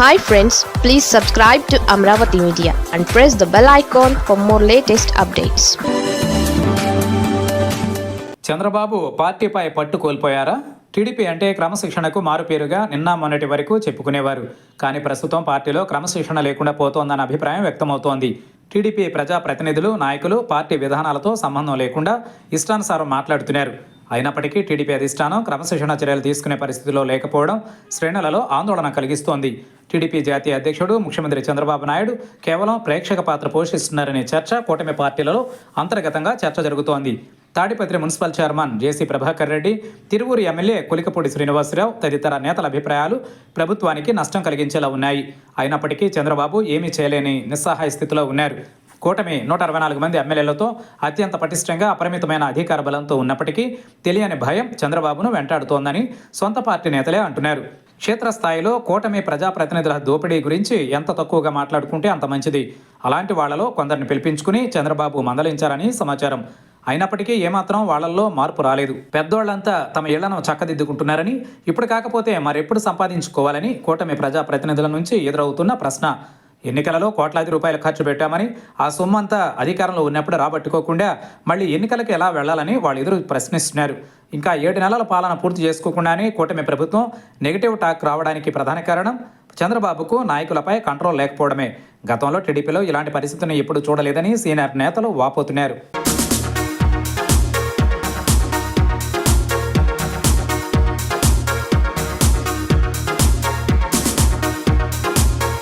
Hi friends please subscribe to Amaravati media and press the bell icon for more latest updates Chandrababu పార్టీపై పట్టు కోల్పోయారా? TDP అంటే క్రమశిక్షణకు మారుపేరుగా నిన్న మొన్నటి వరకు చెప్పుకునేవారు. కానీ ప్రస్తుతం పార్టీలో క్రమశిక్షణ లేకుండా పోతోందన్న అభిప్రాయం వ్యక్తమవుతోంది. టీడీపీ ప్రజా ప్రతినిధులు నాయకులు పార్టీ విధానాలతో సంబంధం లేకుండా ఇష్టానుసారం మాట్లాడుతున్నారు. అయినప్పటికీ టీడీపీ అధిష్టానం క్రమశిక్షణ చర్యలు తీసుకునే పరిస్థితిలో లేకపోవడం శ్రేణులలో ఆందోళన కలిగిస్తోంది. టీడీపీ జాతీయ అధ్యక్షుడు ముఖ్యమంత్రి చంద్రబాబు నాయుడు కేవలం ప్రేక్షక పాత్ర పోషిస్తున్నారనే చర్చ కూటమి పార్టీలలో అంతర్గతంగా చర్చ జరుగుతోంది. Tadipatri municipal chairman JC Prabhakar Reddy Tiruvuru MLA Kulikapudi Srinivasarao తదితర నేతల అభిప్రాయాలు ప్రభుత్వానికి నష్టం కలిగించేలా ఉన్నాయి. అయినప్పటికీ చంద్రబాబు ఏమీ చేయలేని నిస్సహాయ స్థితిలో ఉన్నారు. కూటమి నూట అరవై నాలుగు మంది ఎమ్మెల్యేలతో అత్యంత పటిష్టంగా అపరిమితమైన అధికార బలంతో ఉన్నప్పటికీ తెలియని భయం చంద్రబాబును వెంటాడుతోందని సొంత పార్టీ నేతలే అంటున్నారు. క్షేత్రస్థాయిలో కూటమి ప్రజాప్రతినిధుల దోపిడీ గురించి ఎంత తక్కువగా మాట్లాడుకుంటే అంత మంచిది. అలాంటి వాళ్ళలో కొందరిని పిలిపించుకుని చంద్రబాబు మందలించారని సమాచారం. అయినప్పటికీ ఏమాత్రం వాళ్ళల్లో మార్పు రాలేదు. పెద్దోళ్ళంతా తమ ఇళ్ళను చక్కదిద్దుకుంటున్నారని ఇప్పుడు కాకపోతే మరెప్పుడు సంపాదించుకోవాలని కూటమి ప్రజాప్రతినిధుల నుంచి ఎదురవుతున్న ప్రశ్న. ఎన్నికలలో కోట్లాది రూపాయలు ఖర్చు పెట్టామని ఆ సొమ్మంతా అధికారంలో ఉన్నప్పుడు రాబట్టుకోకుండా మళ్ళీ ఎన్నికలకు ఎలా వెళ్ళాలని వాళ్ళు ఎదురు ప్రశ్నిస్తున్నారు. ఇంకా ఏడు నెలల పాలన పూర్తి చేసుకోకుండానే కూటమి ప్రభుత్వం నెగిటివ్ టాక్ రావడానికి ప్రధాన కారణం చంద్రబాబుకు నాయకులపై కంట్రోల్ లేకపోవడమే. గతంలో టీడీపీలో ఇలాంటి పరిస్థితిని ఎప్పుడు చూడలేదని సీనియర్ నేతలు వాపోతున్నారు.